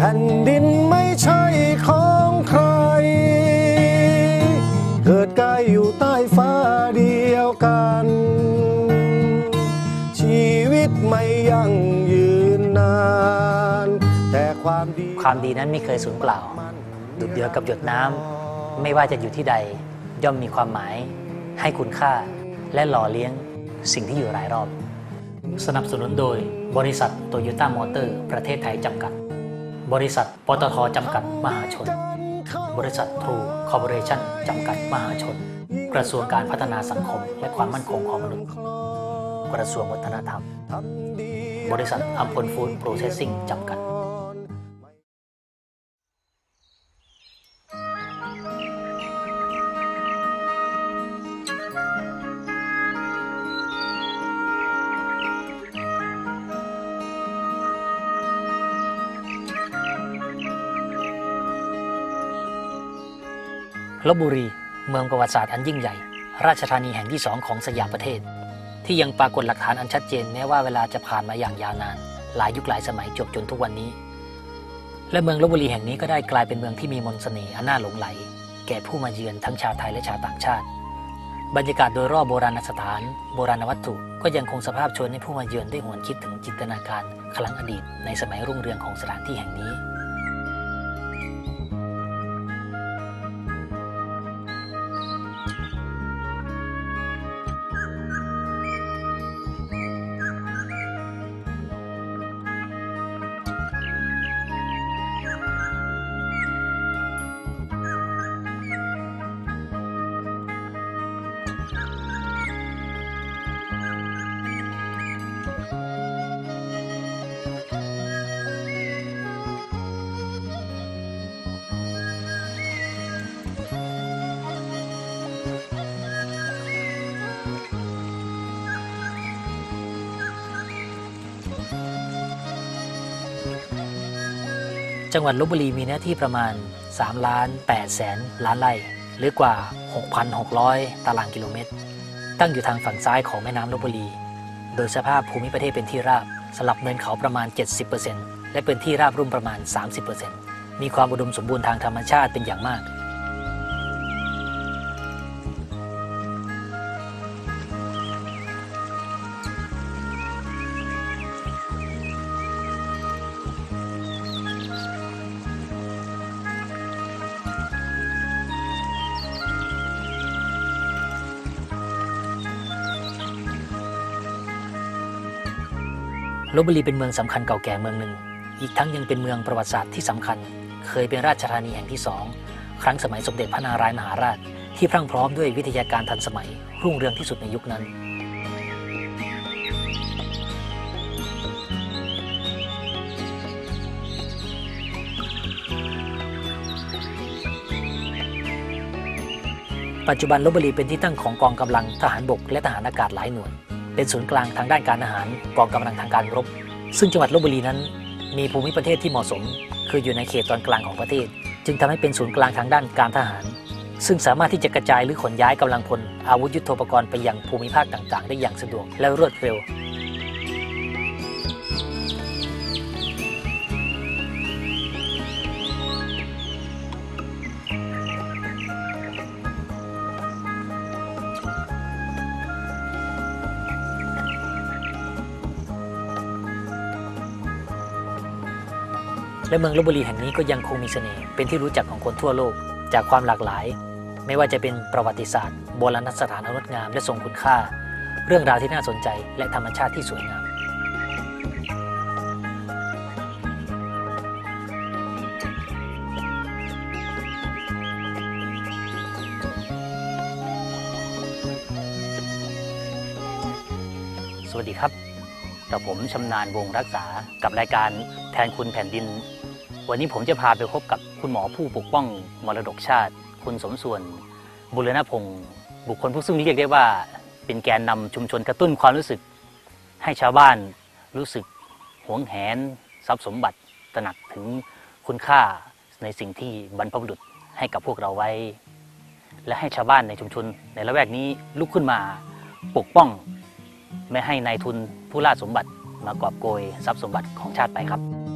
แผ่นดินไม่ใช่ของใคร เกิดกายอยู่ใต้ฟ้าเดียวกัน ชีวิตไม่ยั่งยืนนาน แต่ความดีความดีนั้นไม่เคยสูญเปล่า ดุดเดียวกับหยดน้ำไม่ว่าจะอยู่ที่ใด ย่อมมีความหมาย ให้คุณค่า และหล่อเลี้ยงสิ่งที่อยู่รายรอบ สนับสนุนโดยบริษัทโตโยต้ามอเตอร์ ประเทศไทยจำกัด บริษัทปตทจำกัดมหาชน บริษัททรูคอร์ปอเรชั่นจำกัดมหาชน กระทรวงการพัฒนาสังคม และความมั่นคงของมนุษย์ กระทรวงวัฒนธรรม บริษัทอัมพลฟู้ดโปรเซสซิ่งจำกัด ลบบุรีเมืองประวัติศาสตร์อันยิ่งใหญ่ ราชธานีแห่งที่สองของสยามประเทศ ที่ยังปรากฏหลักฐานอันชัดเจนแม้ว่าเวลาจะผ่านมาอย่างยาวนาน หลายยุคหลายสมัยจบจนทุกวันนี้ และเมืองลบบุรีแห่งนี้ก็ได้กลายเป็นเมืองที่มีมนต์เสน่ห์อันน่าหลงไหล แก่ผู้มาเยือนทั้งชาวไทยและชาวต่างชาติ บรรยากาศโดยรอบโบราณสถาน โบราณวัตถุก็ยังคงสภาพชวนให้ผู้มาเยือนได้หวนคิดถึงจินตนาการครั้งอดีต ในสมัยรุ่งเรืองของสถานที่แห่งนี้ จังหวัดลบบุรีมีเนื้อที่ประมาณ3ล้าน8แสนล้านไร่หรือกว่า 6,600 ตารางกิโลเมตร ตั้งอยู่ทางฝั่งซ้ายของแม่น้ำลบบุรี โดยสภาพภูมิประเทศเป็นที่ราบสลับเนินเขาประมาณ 70%และเป็นที่ราบรุ่มประมาณ 30%มีความอุดมสมบูรณ์ทางธรรมชาติเป็นอย่างมาก ลบบุรีเป็นเมืองสำคัญเก่าแก่เมืองหนึ่ง อีกทั้งยังเป็นเมืองประวัติศาสตร์ที่สำคัญ เคยเป็นราชธานีแห่งที่สองครั้งสมัยสมเด็จพระนารายมหาราช ที่พรั่งพร้อมด้วยวิทยาการทันสมัย รุ่งเรืองที่สุดในยุคนั้น ปัจจุบันลบบุรีเป็นที่ตั้งของกองกำลังทหารบกและทหารอากาศหลายหน่วย เป็นศูนย์กลางทางด้านการอาหารกองกำลังทางการรบ ซึ่งจังหวัดลบบุรีนั้น มีภูมิประเทศที่เหมาะสม คืออยู่ในเขตตอนกลางของประเทศ จึงทำให้เป็นศูนย์กลางทางด้านการทหาร ซึ่งสามารถที่จะกระจายหรือขนย้ายกำลังพลอาวุธยุโทโธปกรณ์ไปยังภูมิภาคต่างๆ ได้อย่างสะดวกและรวดเร็ว และเมืองลบบุรีแห่งนี้ก็ยังคงมีเสน่ห์เป็นที่รู้จักของคนทั่วโลก จากความหลากหลาย ไม่ว่าจะเป็นประวัติศาสตร์โบราณสถานอันงดงามและทรงคุณค่า เรื่องราวที่น่าสนใจและธรรมชาติที่สวยงามสวัสดีครับ กับผมชำนาญวงรักษากับรายการแทนคุณแผ่นดิน วันนี้ผมจะพาไปพบกับคุณหมอผู้ปกป้องมรดกชาติ คุณสมส่วนบุรณพงศ์บุคคลผู้ซึ่งเรียกได้ว่า เป็นแกนนำชุมชนกระตุ้นความรู้สึก ให้ชาวบ้านรู้สึกหวงแหน ทรัพย์สมบัติตระหนักถึงคุณค่าในสิ่งที่บรรพบุรุษให้กับพวกเราไว้ และให้ชาวบ้านในชุมชนในละแวกนี้ลุกขึ้นมาปกป้อง ไม่ให้ในายทุนผู้ล่าสมบัติมากอบโกยทรัพย์สมบัติของชาติไปครับ